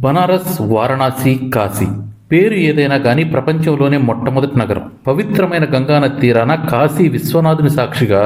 బనారస్ వారణాసి కాశీ. పేరు ఏదైనా కానీ ప్రపంచంలోనే మొట్టమొదటి నగరం. పవిత్రమైన గంగానది తీరాన కాశీ విశ్వనాథుని సాక్షిగా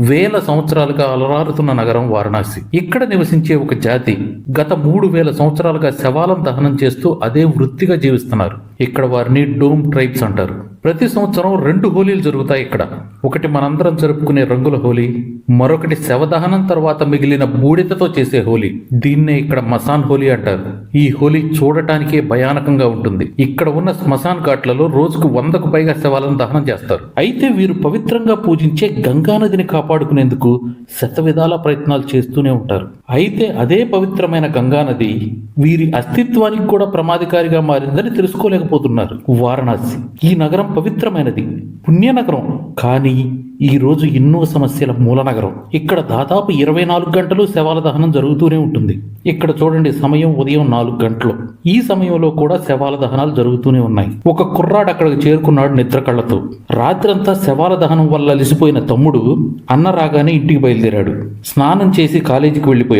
వేల సంవత్సరాలుగా అలరారుతున్న నగరం వారణాసి. ఇక్కడ నివసించే ఒక జాతి గత మూడు వేల సంవత్సరాలుగా శవాలను దహనం చేస్తూ అదే వృత్తిగా జీవిస్తున్నారు. ఇక్కడ వారిని డోమ్ ట్రైబ్స్ అంటారు. ప్రతి సంవత్సరం రెండు హోలీలు జరుగుతాయి ఇక్కడ. ఒకటి మనందరం జరుపుకునే రంగుల హోలీ మరొకటి శవదహనం తర్వాత మిగిలిన బూడిదతో చేసే హోలీ. దీన్నే ఇక్కడ మసాన్ హోలీ అంటారు. ఈ హోలీ చూడటానికే భయానకంగా ఉంటుంది. ఇక్కడ ఉన్న శ్మశాన్ ఘాట్లలో రోజుకు వందకు పైగా శవాలను దహనం చేస్తారు. అయితే వీరు పవిత్రంగా పూజించే గంగానదిని కాపాడుకునేందుకు శతవిధాల ప్రయత్నాలు చేస్తూనే ఉంటారు. అయితే అదే పవిత్రమైన గంగా నది వీరి అస్తిత్వానికి కూడా ప్రమాదకారిగా మారిందని తెలుసుకోలేకపోతున్నారు. వారణాసి ఈ నగరం పవిత్రమైనది పుణ్య నగరం కానీ ఈ రోజు ఎన్నో సమస్యల మూల నగరం ఇక్కడ దాదాపు ఇరవై నాలుగు గంటలు శవాల దహనం జరుగుతూనే ఉంటుంది. ఇక్కడ చూడండి సమయం ఉదయం నాలుగు గంటలు. ఈ సమయంలో కూడా శవాల దహనాలు జరుగుతూనే ఉన్నాయి. ఒక కుర్రాడు అక్కడికి చేరుకున్నాడు నిద్ర కళ్ళతో. రాత్రంతా శవాల దహనం వల్ల అలిసిపోయిన తమ్ముడు అన్న రాగానే ఇంటికి బయలుదేరాడు. స్నానం చేసి కాలేజీకి వెళ్ళిపోయాడు.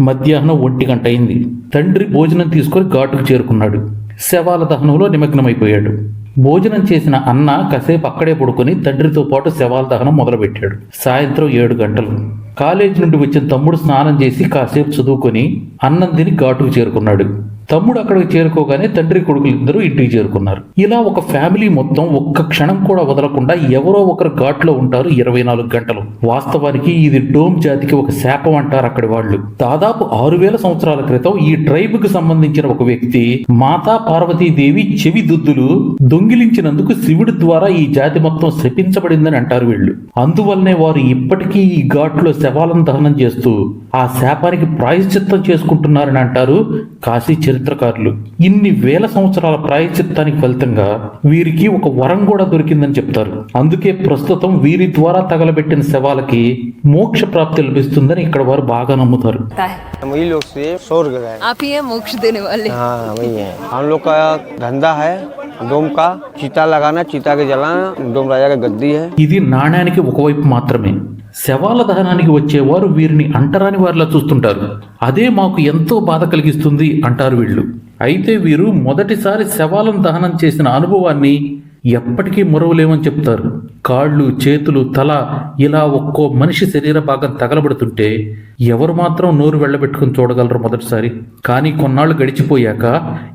మధ్యాహ్నం ఒంటి గంట అయింది. తండ్రి భోజనం తీసుకొని ఘాటుకు చేరుకున్నాడు. శవాల దహనంలో నిమగ్నమైపోయాడు. భోజనం చేసిన అన్న కాసేపు అక్కడే పడుకొని తండ్రితో పాటు శవాల దహనం మొదలుపెట్టాడు. సాయంత్రం ఏడు గంటలు. కాలేజీ నుండి వచ్చిన తమ్ముడు స్నానం చేసి కాసేపు చదువుకొని అన్నం తిని ఘాటుకు చేరుకున్నాడు. తమ్ముడు అక్కడికి చేరుకోగానే తండ్రి కొడుకులు ఇద్దరు ఇంటికి చేరుకున్నారు. ఇలా ఒక ఫ్యామిలీ మొత్తం ఒక్క క్షణం కూడా వదలకుండా ఎవరో ఒకరు ఘాట్లో ఉంటారు ఇరవై నాలుగు గంటలు. వాస్తవానికి ఇది డోమ్ జాతికి ఒక శాపం అంటారు అక్కడి వాళ్ళు. దాదాపు ఆరు వేల సంవత్సరాల క్రితం ఈ ట్రైబ్కు సంబంధించిన ఒక వ్యక్తి మాతా పార్వతీదేవి చెవి దుద్దులు దొంగిలించినందుకు శివుడి ద్వారా ఈ జాతి మొత్తం శపించబడిందని అంటారు వీళ్ళు. అందువల్లనే వారు ఇప్పటికీ ఈ ఘాట్లో శవాలను దహనం చేస్తూ ఆ శాపానికి ప్రాయశ్చిత్తం చేసుకుంటున్నారని అంటారు కాశీ చరిత్రకారులు. ఇన్ని వేల సంవత్సరాల ప్రాయచిత్తానికి ఫలితంగా వీరికి ఒక వరం కూడా దొరికిందని చెప్తారు. అందుకే ప్రస్తుతం వీరి ద్వారా తగలబెట్టిన శవాలకి మోక్ష ప్రాప్తి లభిస్తుందని ఇక్కడ వారు బాగా నమ్ముతారు. చీతా లగానా చీతాకి జలా డోమ్ రాజా గద్దీ ఇది నాణ్యానికి ఒకవైపు మాత్రమే. శవాల దహనానికి వచ్చేవారు వీరిని అంటరాని వారిలా చూస్తుంటారు. అదే మాకు ఎంతో బాధ కలిగిస్తుంది అంటారు వీళ్ళు. అయితే వీరు మొదటిసారి శవాలను దహనం చేసిన అనుభవాన్ని ఎప్పటికీ మురవలేమని చెప్తారు. కాళ్ళు చేతులు తల ఇలా ఒక్కో మనిషి శరీర భాగం తగలబడుతుంటే ఎవరు మాత్రం నోరు వెళ్ళబెట్టుకుని చూడగలరు మొదటిసారి కానీ కొన్నాళ్ళు గడిచిపోయాక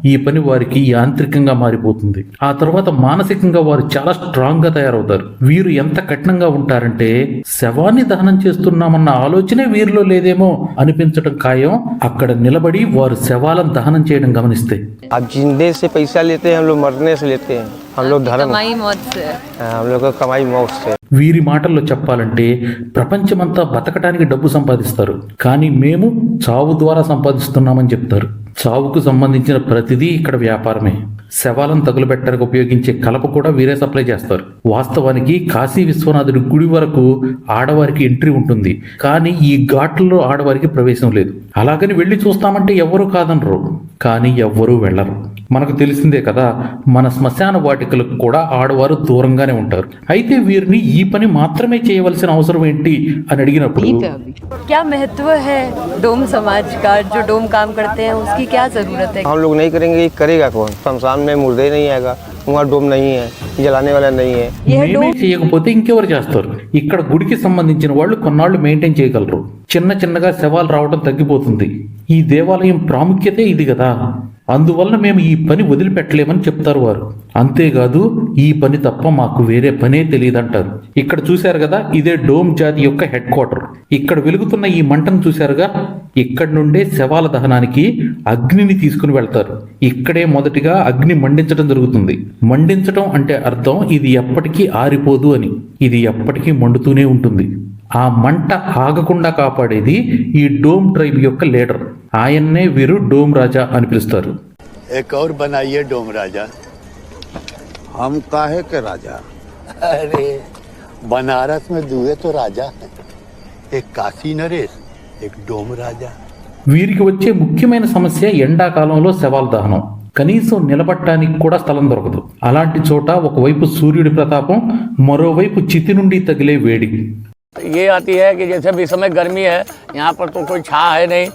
ఈ పని వారికి యాంత్రికంగా మారిపోతుంది ఆ తర్వాత మానసికంగా వారు చాలా స్ట్రాంగ్ గా తయారవుతారు వీరు ఎంత కఠినంగా ఉంటారంటే శవాన్ని దహనం చేస్తున్నామన్న ఆలోచనే వీరిలో లేదేమో అనిపించడం ఖాయం అక్కడ నిలబడి వారు శవాలను దహనం చేయడం గమనిస్తే अब जिंदे से पैसा लेते हैं हम लोग मरने से लेते हैं हम लोग धर्म कमाई मौत से है। हाँ, हम लोग का कमाई मौत से వీరి మాటల్లో చెప్పాలంటే ప్రపంచమంతా బతకడానికి డబ్బు సంపాదిస్తారు కానీ మేము చావు ద్వారా సంపాదిస్తున్నామని చెప్తారు చావుకు సంబంధించిన ప్రతిదీ ఇక్కడ వ్యాపారమే శవాలను తగులుబెట్టడానికి ఉపయోగించే కలప కూడా వీరే సప్లై చేస్తారు వాస్తవానికి కాశీ విశ్వనాథుడి గుడి వరకు ఆడవారికి ఎంట్రీ ఉంటుంది కానీ ఈ ఘాట్లలో ఆడవారికి ప్రవేశం లేదు అలాగని వెళ్ళి చూస్తామంటే ఎవరు కాదనరు కానీ ఎవ్వరూ వెళ్ళరు మనకు తెలిసిందే కదా మన శ్మశాన వాటికలకు కూడా ఆడవారు దూరంగానే ఉంటారు అయితే వీరిని ఈ పని మాత్రమే చేయవలసిన అవసరం ఏంటి అని అడిగినప్పుడు क्या महत्व है डोम समाज का जो डोम काम करते हैं उसकी क्या जरूरत है हम लोग नहीं करेंगे ये करेगा कौन शमशान में मुर्दे नहीं आएगा वहाँ डोम नहीं है जलाने वाला नहीं है यह మేమే डोम చేయకపోతే ఇంకెవరు చేస్తారు ఇక్కడ గుడికి సంబంధించిన వాళ్ళు కొన్నాళ్ళు మెయింటైన్ చేయగలరు చిన్న చిన్నగా శవాలు రావడం తగ్గిపోతుంది ఈ దేవాలయం ప్రాముఖ్యతే ఇది కదా. అందువల్ల మేము ఈ పని వదిలిపెట్టలేమని చెప్తారు వారు. అంతేకాదు ఈ పని తప్ప మాకు వేరే పనే తెలియదంటారు. ఇక్కడ చూశారు కదా ఇదే డోమ్ జాతి యొక్క హెడ్ క్వార్టర్. ఇక్కడ వెలుగుతున్న ఈ మంటను చూశారుగా? ఇక్కడ నుండే శవాల దహనానికి అగ్నిని తీసుకుని వెళ్తారు. ఇక్కడే మొదటిగా అగ్ని మండించడం జరుగుతుంది. మండించడం అంటే అర్థం ఇది ఎప్పటికీ ఆరిపోదు అని. ఇది ఎప్పటికీ మండుతూనే ఉంటుంది. ఆ మంట ఆగకుండా కాపాడేది ఈ డోమ్ ట్రైబ్ యొక్క లీడర్. ఆయన్నే వీరు డోమ్ రాజా అని పిలుస్తారు एक और बनाइए डोम राजा हम काहे के राजा अरे बनारस में दुए तो राजा हैं एक काशी नरेश एक डोम राजा వీరికి వచ్చే ముఖ్యమైన సమస్య ఎండాకాలంలో శవాల దహనం కనీసం నిలబట్టడానికి కూడా స్థలం దొరకదు అలాంటి చోట ఒకవైపు సూర్యుడి ప్రతాపం మరోవైపు చితి నుండి తగిలే వేడి ये आती है कि जैसे भी समय गर्मी है यहाँ पर तो कोई छा है नहीं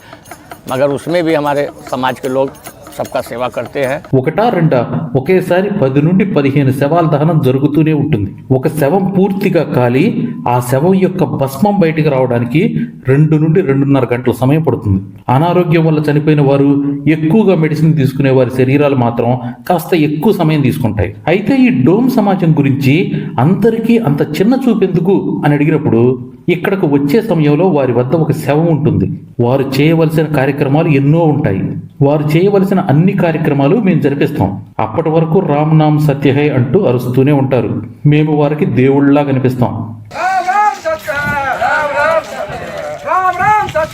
मगर उसमें भी हमारे समाज के लोग सबका सेवा करते हैं ఒకటా రెండా ఒకేసారి పది నుండి పదిహేను శవాల దహనం జరుగుతూనే ఉంటుంది ఒక శవం పూర్తిగా కాలి ఆ శవం యొక్క భస్మం బయటికి రావడానికి రెండు నుండి రెండున్నర గంటల సమయం పడుతుంది అనారోగ్యం వల్ల చనిపోయిన వారు ఎక్కువగా మెడిసిన్ తీసుకునే వారి శరీరాలు మాత్రం కాస్త ఎక్కువ సమయం తీసుకుంటాయి అయితే ఈ డోమ్ సమాజం గురించి అందరికీ అంత చిన్న చూపెందుకు అని అడిగినప్పుడు ఇక్కడకు వచ్చే సమయంలో వారి వద్ద ఒక శవం ఉంటుంది. వారు చేయవలసిన కార్యక్రమాలు ఎన్నో ఉంటాయి. వారు చేయవలసిన అన్ని కార్యక్రమాలు మేము జరిపిస్తాం. అప్పటి వరకు రామ్ నామ్ సత్యహై అంటూ అరుస్తూనే ఉంటారు. మేము వారికి దేవుళ్ళా కనిపిస్తాం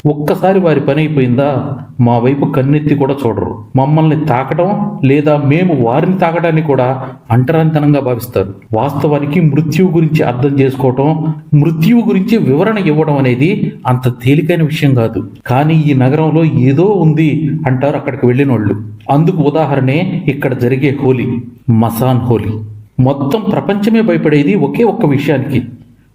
ఒక్కసారి వారి పని అయిపోయిందా? మా వైపు కన్నెత్తి కూడా చూడరు. మమ్మల్ని తాకడం లేదా మేము వారిని తాకడాన్ని కూడా అంటరాంతనంగా భావిస్తారు. వాస్తవానికి మృత్యువు గురించి అర్థం చేసుకోవటం మృత్యువు గురించి వివరణ ఇవ్వడం అనేది అంత తేలికైన విషయం కాదు. కానీ ఈ నగరంలో ఏదో ఉంది అంటారు అక్కడికి వెళ్ళిన వాళ్ళు అందుకు ఉదాహరణే ఇక్కడ జరిగే హోలీ మసాన్ హోలీ. మొత్తం ప్రపంచమే భయపడేది ఒకే ఒక్క విషయానికి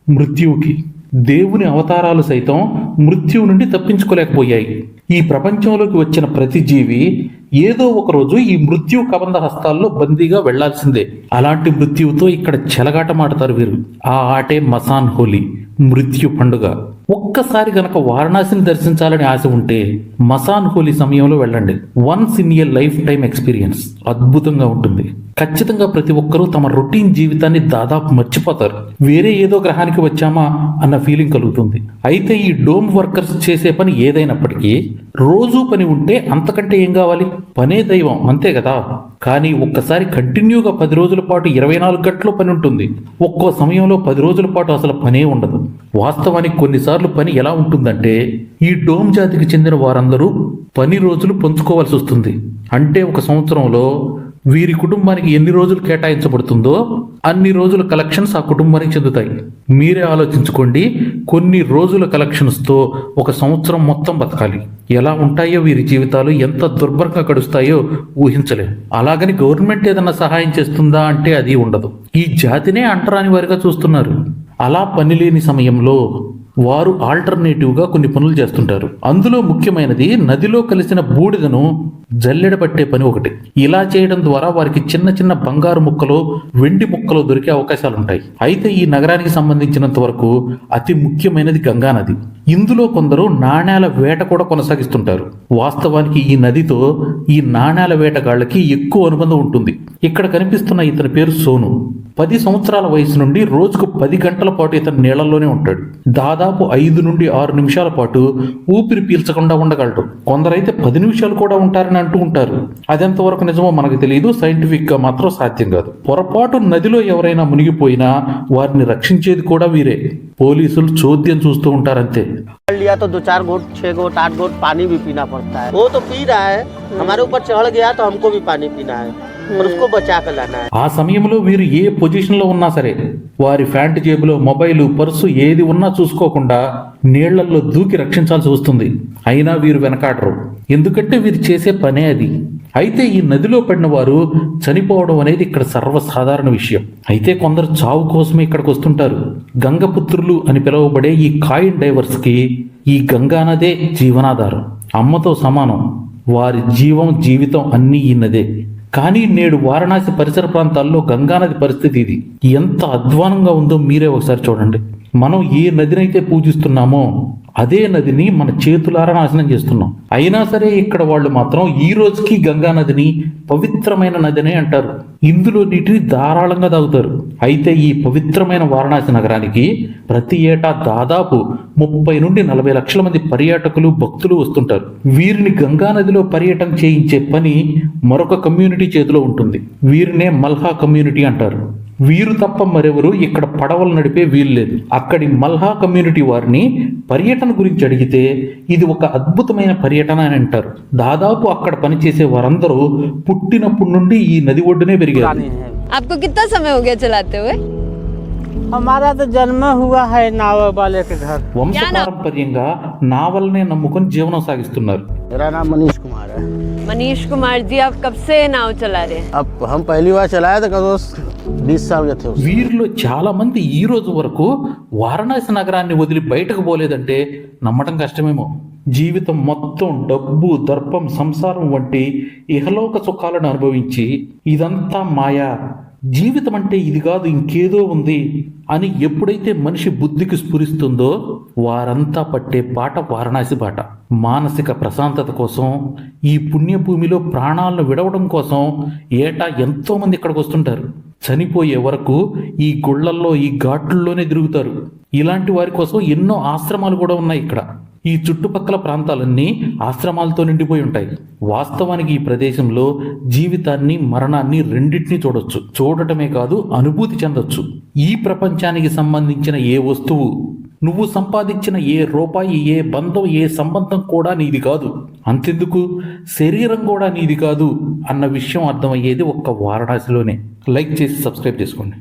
మృత్యువుకి. దేవుని అవతారాలు సైతం మృత్యువు నుండి తప్పించుకోలేకపోయాయి. ఈ ప్రపంచంలోకి వచ్చిన ప్రతి జీవి ఏదో ఒకరోజు ఈ మృత్యు కబంధ హస్తాల్లో బందీగా వెళ్ళాల్సిందే. అలాంటి మృత్యువుతో ఇక్కడ చెలగాటమాడతారు వీరు. ఆ ఆటే మసాన్ హోలీ మృత్యు పండుగ. ఒక్కసారి గనక వారణాసిని దర్శించాలని ఆశ ఉంటే మసాన్ హోలీ సమయంలో వెళ్ళండి. Once in year life time experience. అద్భుతంగా ఉంటుంది. ఖచ్చితంగా ప్రతి ఒక్కరూ తమ రొటీన్ జీవితాన్ని దాదాపు మర్చిపోతారు. వేరే ఏదో గ్రహానికి వచ్చామా అన్న ఫీలింగ్ కలుగుతుంది. అయితే ఈ డోమ్ వర్కర్స్ చేసే పని ఏదైనప్పటికీ రోజు పని ఉంటే అంతకంటే ఏం కావాలి? పనే దైవం అంతే కదా? కానీ ఒక్కసారి కంటిన్యూగా పది రోజుల పాటు ఇరవై నాలుగు గంటలు పని ఉంటుంది. ఒక్కో సమయంలో పది రోజుల పాటు అసలు పనే ఉండదు. వాస్తవానికి కొన్నిసార్లు పని ఎలా ఉంటుందంటే ఈ డోమ్ జాతికి చెందిన వారందరూ పని రోజులు పంచుకోవాల్సి వస్తుంది. అంటే ఒక సంవత్సరంలో వీరి కుటుంబానికి ఎన్ని రోజులు కేటాయించబడుతుందో అన్ని రోజుల కలెక్షన్స్ ఆ కుటుంబానికి చెందుతాయి. మీరే ఆలోచించుకోండి కొన్ని రోజుల కలెక్షన్స్తో ఒక సంవత్సరం మొత్తం బతకాలి. ఎలా ఉంటాయో వీరి జీవితాలు ఎంత దుర్భరంగా గడుస్తాయో ఊహించలేం. అలాగని గవర్నమెంట్ ఏదన్నా సహాయం చేస్తుందా అంటే అది ఉండదు. ఈ జాతినే అంటరాని వారిగా చూస్తున్నారు. అలా పని లేని సమయంలో వారు ఆల్టర్నేటివ్గా కొన్ని పనులు చేస్తుంటారు. అందులో ముఖ్యమైనది నదిలో కలిసిన బూడిదను జల్లెడబట్టే పని ఒకటి. ఇలా చేయడం ద్వారా వారికి చిన్న చిన్న బంగారు ముక్కలు వెండి ముక్కలు దొరికే అవకాశాలు ఉంటాయి అయితే ఈ నగరానికి సంబంధించినంత వరకు అతి ముఖ్యమైనది గంగా నది. ఇందులో కొందరు నాణ్యాల వేట కూడా కొనసాగిస్తుంటారు. వాస్తవానికి ఈ నదితో ఈ నాణేల వేటగాళ్ళకి ఎక్కువ అనుబంధం ఉంటుంది. ఇక్కడ కనిపిస్తున్న ఇతని పేరు సోను. పది సంవత్సరాల వయసు నుండి రోజుకు పది గంటల పాటు ఇతను నీళ్ళలోనే ఉంటాడు. దాదాపు ఐదు నుండి ఆరు నిమిషాల పాటు ఊపిరి పీల్చకుండా ఉండగలడు. కొందరైతే పది నిమిషాలు కూడా ఉంటారని అంటూ ఉంటారు అదెంతవరకు నిజమో మనకు తెలియదు సైంటిఫిక్ గా మాత్రం సాధ్యం కాదు పొరపాటు నదిలో ఎవరైనా మునిగిపోయినా వారిని రక్షించేది కూడా వీరే పోలీసులు చోద్యం చూస్తూ ఉంటారంతే कर लिया तो दो चार घोट छह घोट आठ घोट पानी भी पीना पड़ता है वो तो पी रहा है हमारे ऊपर चढ़ गया तो हमको भी पानी पीना है ఆ సమయంలో వీరు ఏ పొజిషన్లో ఉన్నా సరే వారి ఫ్యాంట్ జేబులో మొబైల్ పర్సు ఏది ఉన్నా చూసుకోకుండా నీళ్ళలో దూకి రక్షించాల్సి వస్తుంది. అయినా వీరు వెనకాడరు. ఎందుకంటే వీరు చేసే పనే అది. అయితే ఈ నదిలో పడిన వారు చనిపోవడం అనేది ఇక్కడ సర్వసాధారణ విషయం. అయితే కొందరు చావు కోసమే ఇక్కడికి వస్తుంటారు. గంగపుత్రులు అని పిలువబడే ఈ కాయిన్ డైవర్స్కి ఈ గంగానదే జీవనాధారం. అమ్మతో సమానం. వారి జీవం జీవితం అన్నీ ఈ నదే. కానీ నేడు వారణాసి పరిసర ప్రాంతాల్లో గంగానది పరిస్థితి ఇది. ఎంత అధ్వానంగా ఉందో మీరే ఒకసారి చూడండి. మనం ఏ నదినైతే పూజిస్తున్నామో అదే నదిని మన చేతులారా నాశనం చేస్తున్నాం. అయినా సరే ఇక్కడ వాళ్ళు మాత్రం ఈ రోజుకి గంగా నదిని పవిత్రమైన నదినే అంటారు. ఇందులో నీటిని ధారాళంగా తాగుతారు. అయితే ఈ పవిత్రమైన వారణాసి నగరానికి ప్రతి ఏటా దాదాపు ముప్పై నుండి నలభై లక్షల మంది పర్యాటకులు భక్తులు వస్తుంటారు. వీరిని గంగా నదిలో పర్యటన చేయించే పని మరొక కమ్యూనిటీ చేతిలో ఉంటుంది. వీరినే మల్హా కమ్యూనిటీ అంటారు. వీరు తప్ప మరెవరు ఇక్కడ పడవలు నడిపే వీలు లేదు అక్కడి మల్హా కమ్యూనిటీ వారిని పర్యటన గురించి అడిగితే ఇది ఒక అద్భుతమైన పర్యటన అని అంటారు దాదాపు అక్కడ పనిచేసే వారందరూ పుట్టినప్పటి నుండి ఈ నది ఒడ్డునే పెరిగారు आपको कितना समय हो गया चलाते हुए हमारा तो जन्म हुआ है नाव वाले के घर వంశపారంపర్యంగా నావల్నే నమ్ముకొని జీవనం సాగిస్తున్నారు मेरा नाम मनीष कुमार है मनीष कुमार जी आप कब से नाव चला रहे हैं अब हम पहली बार चलाए थे कदों बीस साल के थे उस వీరిలో చాలా మంది ఈ రోజు వరకు వారణాసి నగరాన్ని వదిలి బయటకు పోలేదంటే నమ్మటం కష్టమేమో జీవితం మొత్తం డబ్బు దర్పం సంసారం వంటి ఇహలోక సుఖాలను అనుభవించి ఇదంతా మాయా జీవితం అంటే ఇది కాదు ఇంకేదో ఉంది అని ఎప్పుడైతే మనిషి బుద్ధికి స్ఫురిస్తుందో వారంతా పట్టే బాట వారణాసి బాట మానసిక ప్రశాంతత కోసం ఈ పుణ్యభూమిలో ప్రాణాలను విడవడం కోసం ఏటా ఎంతో మంది ఇక్కడికి వస్తుంటారు. చనిపోయే వరకు ఈ గుళ్ళల్లో ఈ ఘాట్లలోనే తిరుగుతారు. ఇలాంటి వారి కోసం ఎన్నో ఆశ్రమాలు కూడా ఉన్నాయి ఇక్కడ. ఈ చుట్టుపక్కల ప్రాంతాలన్నీ ఆశ్రమాలతో నిండిపోయి ఉంటాయి. వాస్తవానికి ఈ ప్రదేశంలో జీవితాన్ని మరణాన్ని రెండింటినీ చూడొచ్చు. చూడటమే కాదు అనుభూతి చెందొచ్చు. ఈ ప్రపంచానికి సంబంధించిన ఏ వస్తువు నువ్వు సంపాదించిన ఏ రూపాయి ఏ బంధం ఏ సంబంధం కూడా నీది కాదు. అంతెందుకు? శరీరం కూడా నీది కాదు అన్న విషయం అర్థమయ్యేది ఒక్క వారణాసిలోనే. లైక్ చేసి సబ్స్క్రైబ్ చేసుకోండి.